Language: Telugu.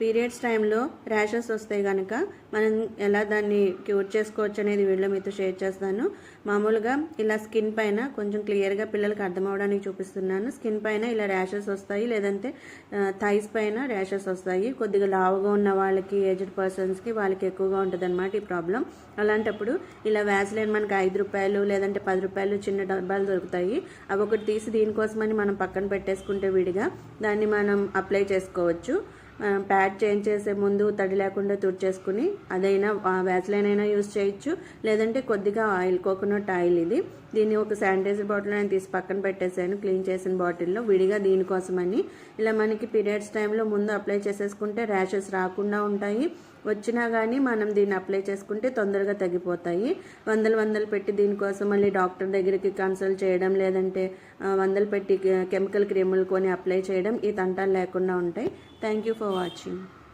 పీరియడ్స్ టైంలో ర్యాషెస్ వస్తాయి కనుక మనం ఎలా దాన్ని క్యూర్ చేసుకోవచ్చు అనేది వీడియో మీతో షేర్ చేస్తాను. మామూలుగా ఇలా స్కిన్ పైన కొంచెం క్లియర్గా పిల్లలకి అర్థమవడానికి చూపిస్తున్నాను. స్కిన్ పైన ఇలా ర్యాషెస్ వస్తాయి లేదంటే థైస్ పైన ర్యాషెస్ వస్తాయి. కొద్దిగా లావుగా ఉన్న వాళ్ళకి ఏజ్డ్ పర్సన్స్కి వాళ్ళకి ఎక్కువగా ఉంటుంది ఈ ప్రాబ్లం. అలాంటప్పుడు ఇలా వ్యాజ్లైన్ మనకి ఐదు రూపాయలు లేదంటే పది రూపాయలు చిన్న డబ్బాలు దొరుకుతాయి. అవి ఒకటి తీసి దీనికోసమని మనం పక్కన పెట్టేసుకుంటే విడిగా దాన్ని మనం అప్లై చేసుకోవచ్చు. ప్యాడ్ చేంజ్ చేసే ముందు తడి లేకుండా తుడిచేసుకుని అదైనా వ్యాజ్లైన్ అయినా యూస్ చేయొచ్చు. లేదంటే కొద్దిగా ఆయిల్ కోకోనట్ ఆయిల్ ఇది. దీన్ని ఒక శానిటైజర్ బాటిల్ నేను తీసి పక్కన పెట్టేశాను క్లీన్ చేసిన బాటిల్లో. విడిగా దీనికోసమని. ఇలా మనకి పీరియడ్స్ టైంలో ముందు అప్లై చేసేసుకుంటే ర్యాషెస్ రాకుండా ఉంటాయి. వచ్చినా కానీ మనం దీన్ని అప్లై చేసుకుంటే తొందరగా తగ్గిపోతాయి. వందలు వందలు పెట్టి దీనికోసం మళ్ళీ డాక్టర్ దగ్గరికి కన్సల్ట్ చేయడం లేదంటే వందలు పెట్టి కెమికల్ క్రీములు కొని అప్లై చేయడం ఈ తంటాలు లేకుండా ఉంటాయి. Thank you for for watching.